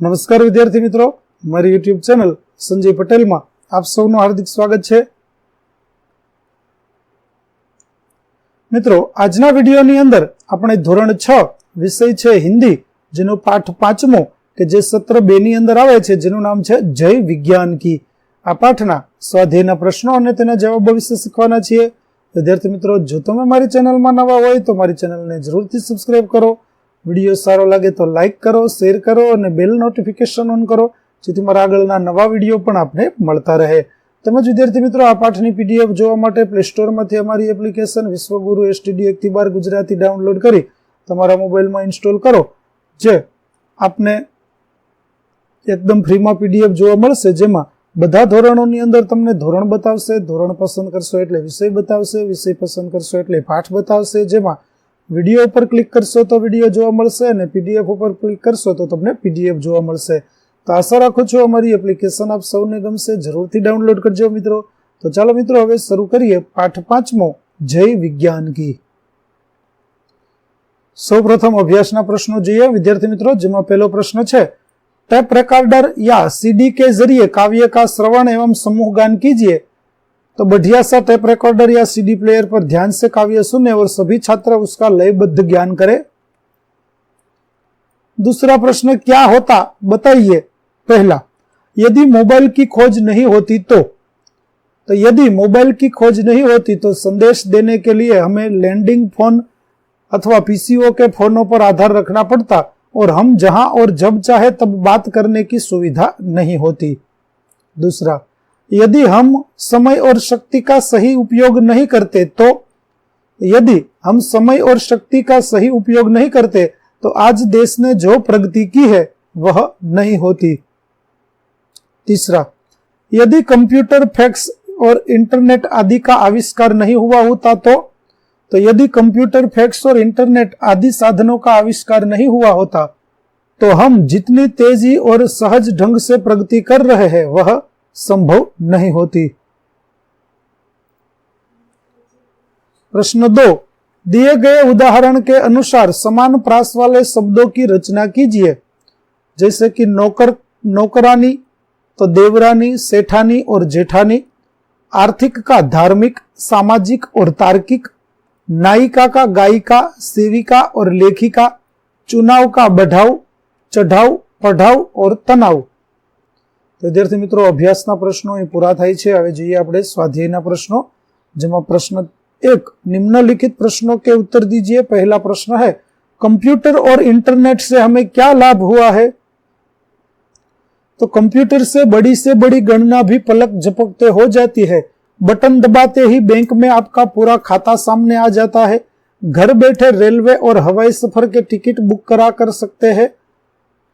નમસ્કાર વિદ્યાર્થી મિત્રો. મારી યુટ્યુબ ચેનલ સંજય પટેલમાં આપ સૌનું હાર્દિક સ્વાગત છે. મિત્રો, આજના વિડીયોની અંદર આપણે ધોરણ છ વિષય છે હિન્દી, જેનો પાઠ પાંચમો કે જે સત્ર બે ની અંદર આવે છે, જેનું નામ છે જય વિજ્ઞાન કી. આ પાઠના સ્વાધ્યાયના પ્રશ્નો અને તેના જવાબો વિશે શીખવાના છીએ. વિદ્યાર્થી મિત્રો, જો તમે મારી ચેનલમાં નવા હોય તો મારી ચેનલને જરૂરથી સબસ્ક્રાઇબ કરો. વીડિયો સારો લાગે તો લાઇક કરો, શેર કરો અને બેલ નોટિફિકેશન ઓન કરો, જેથી મારા આગળના નવા વીડિયો પણ આપને મળતા રહે. તેમજ વિદ્યાર્થી મિત્રો, આ પાઠની પીડીએફ જોવા માટે પ્લે સ્ટોરમાંથી અમારી એપ્લિકેશન વિશ્વગુરુ એસટીડી એકથી બાર ગુજરાતી ડાઉનલોડ કરી તમારા મોબાઈલમાં ઇન્સ્ટોલ કરો, જે આપને એકદમ ફ્રીમાં પીડીએફ જોવા મળશે, જેમાં બધા ધોરણોની અંદર તમને ધોરણ બતાવશે, ધોરણ પસંદ કરશો એટલે વિષય બતાવશે, વિષય પસંદ કરશો એટલે પાઠ બતાવશે, જેમાં વીડિયો ઉપર ક્લિક કરશો તો વીડિયો જોવા મળશે અને પીડીએફ ઉપર ક્લિક કરશો તો તમને પીડીએફ જોવા મળશે. તો આશા રાખું છું અમારી એપ્લિકેશન આપ સૌને ગમશે. જરૂરથી ડાઉનલોડ કરજો મિત્રો. તો ચાલો મિત્રો, હવે શરૂ કરીએ પાઠ પાંચમો, જય વિજ્ઞાન કી. સૌપ્રથમ અભ્યાસના પ્રશ્નો જોઈએ. વિદ્યાર્થી મિત્રો, જેમાં પહેલો પ્રશ્ન છે ટેપ રેકોર્ડર યા સીડી કે જરીએ કાવ્ય કા શ્રવણ એવમ સમૂહ ગાન કીજીએ? तो बढ़िया सा टेप रिकॉर्डर या सीडी प्लेयर पर ध्यान से काव्य सुने और सभी छात्र उसका लयबद्ध ज्ञान करें। दूसरा प्रश्न, क्या होता? बताइए। पहला, यदि मोबाइल की खोज नहीं होती तो? तो यदि मोबाइल की खोज नहीं होती तो संदेश देने के लिए हमें लैंडिंग फ़ोन अथवा पीसीओ के फोनों पर आधार रखना पड़ता और हम जहाँ और जब चाहे तब बात करने की सुविधा नहीं होती। दूसरा यदि हम समय और शक्ति का सही उपयोग नहीं करते तो यदि हम समय और शक्ति का सही उपयोग नहीं करते तो आज देश ने जो प्रगति की है, वह नहीं होती। तीसरा, यदि कंप्यूटर, फैक्स और इंटरनेट आदि का आविष्कार नहीं हुआ होता तो तो यदि कंप्यूटर, फैक्स और इंटरनेट आदि साधनों का आविष्कार नहीं हुआ होता तो हम जितनी तेज़ी और सहज ढंग से प्रगति कर रहे हैं, वह संभव नहीं होती। प्रश्न दो, दिए गए उदाहरण के अनुसार समान प्रास वाले शब्दों की रचना कीजिए। जैसे कि नौकर, नौकरानी तो देवरानी, सेठानी और जेठानी, आर्थिक का धार्मिक, सामाजिक और तार्किक, नायिका का गायिका, सेविका और लेखिका, चुनाव का बढ़ाव, चढ़ाव, पढ़ाव और तनाव। તો વિદ્યાર્થી મિત્રો અભ્યાસના પ્રશ્નો એ પૂરા થાય છે હવે જોઈએ આપણે સ્વાધ્યાયના પ્રશ્નો જેમાં પ્રશ્ન एक निम्नलिखित प्रश्नों के उत्तर दीजिए पहला प्रश्न है कंप्यूटर और इंटरनेट से हमें क्या लाभ हुआ है तो कंप्यूटर से बड़ी से बड़ी गणना भी पलक झपकते हो जाती है बटन दबाते ही बैंक में आपका पूरा खाता सामने आ जाता है घर बैठे रेलवे और हवाई सफर के टिकट बुक करा कर सकते हैं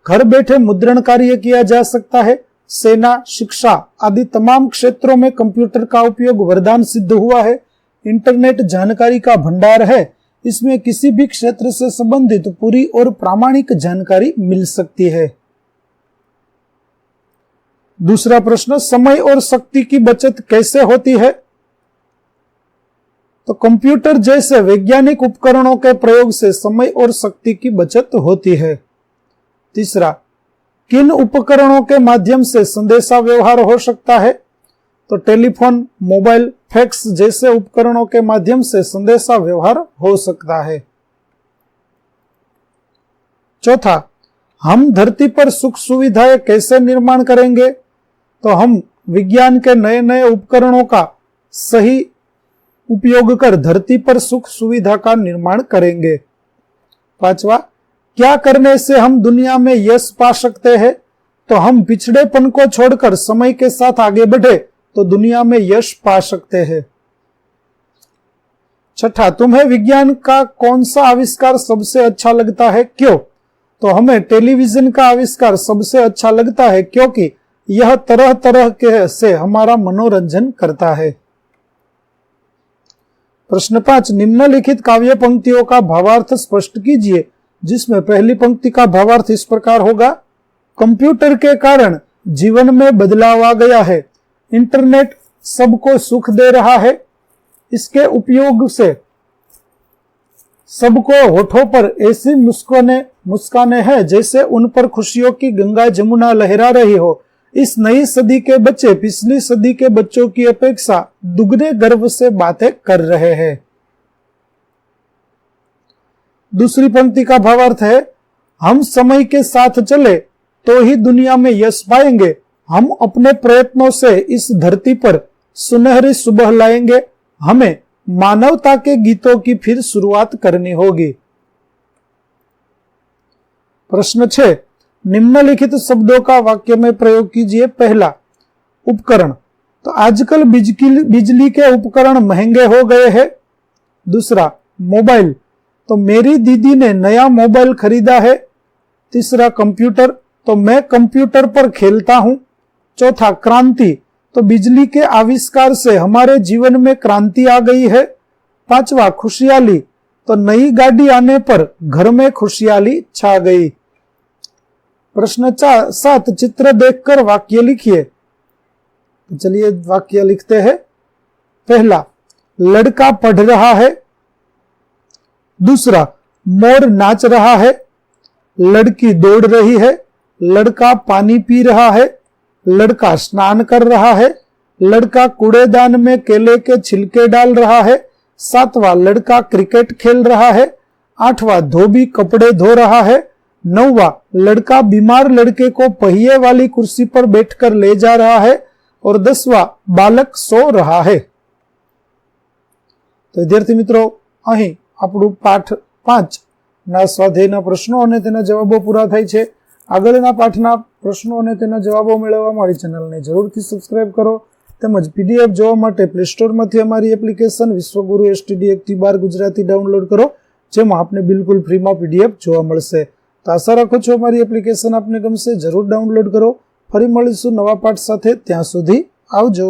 घर बैठे मुद्रण कार्य किया जा सकता है सेना, शिक्षा आदि तमाम क्षेत्रों में कंप्यूटर का उपयोग वरदान सिद्ध हुआ है। इंटरनेट जानकारी का भंडार है। इसमें किसी भी क्षेत्र से संबंधित पूरी और प्रामाणिक जानकारी मिल सकती है। दूसरा प्रश्न, समय और शक्ति की बचत कैसे होती है? तो कंप्यूटर जैसे वैज्ञानिक उपकरणों के प्रयोग से समय और शक्ति की बचत होती है। तीसरा किन उपकरणों के माध्यम से संदेशा व्यवहार हो सकता है? तो टेलीफोन, मोबाइल, फैक्स जैसे उपकरणों के माध्यम से संदेशा व्यवहार हो सकता है। चौथा, हम धरती पर सुख सुविधाएँ कैसे निर्माण करेंगे? तो हम विज्ञान के नए नए उपकरणों का सही उपयोग कर धरती पर सुख सुविधा का निर्माण करेंगे। पांचवा क्या करने से हम दुनिया में यश पा सकते हैं? तो हम पिछड़ेपन को छोड़कर समय के साथ आगे बढ़े तो दुनिया में यश पा सकते हैं। छठा, तुम्हें विज्ञान का कौन सा आविष्कार सबसे अच्छा लगता है? क्यों? तो हमें टेलीविज़न का आविष्कार सबसे अच्छा लगता है, क्योंकि यह तरह तरह के से हमारा मनोरंजन करता है। प्रश्न पाँच, निम्नलिखित काव्य पंक्तियों का भावार्थ स्पष्ट कीजिए। जिसमें पहली पंक्ति का भावार्थ इस प्रकार होगा। कंप्यूटर के कारण जीवन में बदलाव आ गया है। इंटरनेट सबको सुख दे रहा है। इसके उपयोग से सबको होठों पर ऐसी मुस्काने मुस्काने हैं जैसे उन पर खुशियों की गंगा जमुना लहरा रही हो। इस नई सदी के बच्चे पिछली सदी के बच्चों की अपेक्षा दुगने गर्व से बातें कर रहे हैं। दूसरी पंक्ति का भावार्थ है, हम समय के साथ चले तो ही दुनिया में यश पाएँगे। हम अपने प्रयत्नों से इस धरती पर सुनहरी सुबह लाएँगे। हमें मानवता के गीतों की फिर शुरुआत करनी होगी। प्रश्न छह निम्नलिखित शब्दों का वाक्य में प्रयोग कीजिए। पहला, उपकरण। तो आजकल बिजली के उपकरण महँगे हो गए हैं। दूसरा, मोबाइल। तो मेरी दीदी ने नया मोबाइल खरीदा है, तीसरा कंप्यूटर तो मैं कंप्यूटर पर खेलता हूँ। चौथा क्रांति तो बिजली के आविष्कार से हमारे जीवन में क्रांति आ गई है। पांचवा खुशहाली तो नई गाड़ी आने पर घर में खुशहाली छा गई। प्रश्न चार सात, चित्र देखकर वाक्य लिखिए। चलिए वाक्य लिखते हैं। पहला, लड़का पढ़ रहा है। दूसरा, मोर नाच रहा है, लड़की दौड़ रही है, लड़का पानी पी रहा है, लड़का स्नान कर रहा है, लड़का कूड़ेदान में केले के छिलके डाल रहा है, सातवां लड़का क्रिकेट खेल रहा है, आठवां धोबी कपड़े धो रहा है, नौवा लड़का बीमार लड़के को पहिए वाली कुर्सी पर बैठकर ले जा रहा है और दसवा बालक सो रहा है। तो विद्यार्थी मित्रों અહીં આપણું પાઠ પાંચ. ના સ્વાધ્યાયના પ્રશ્નો અને તેના જવાબો પૂરા થાય છે. આગળના પાઠના પ્રશ્નો અને તેના જવાબો મેળવવા મારી ચેનલને જરૂરથી સબસ્ક્રાઇબ કરો. તેમજ પીડીએફ જોવા માટે પ્લે સ્ટોરમાંથી અમારી એપ્લિકેશન વિશ્વગુરુ એસટીડી એકથી બાર ગુજરાતી ડાઉનલોડ કરો, જેમાં આપને બિલકુલ ફ્રીમાં પીડીએફ જોવા મળશે. તો આશા રાખું છું અમારી એપ્લિકેશન આપને ગમશે. જરૂર ડાઉનલોડ કરો. ફરી મળીશું નવા પાઠ સાથે. ત્યાં સુધી આવજો.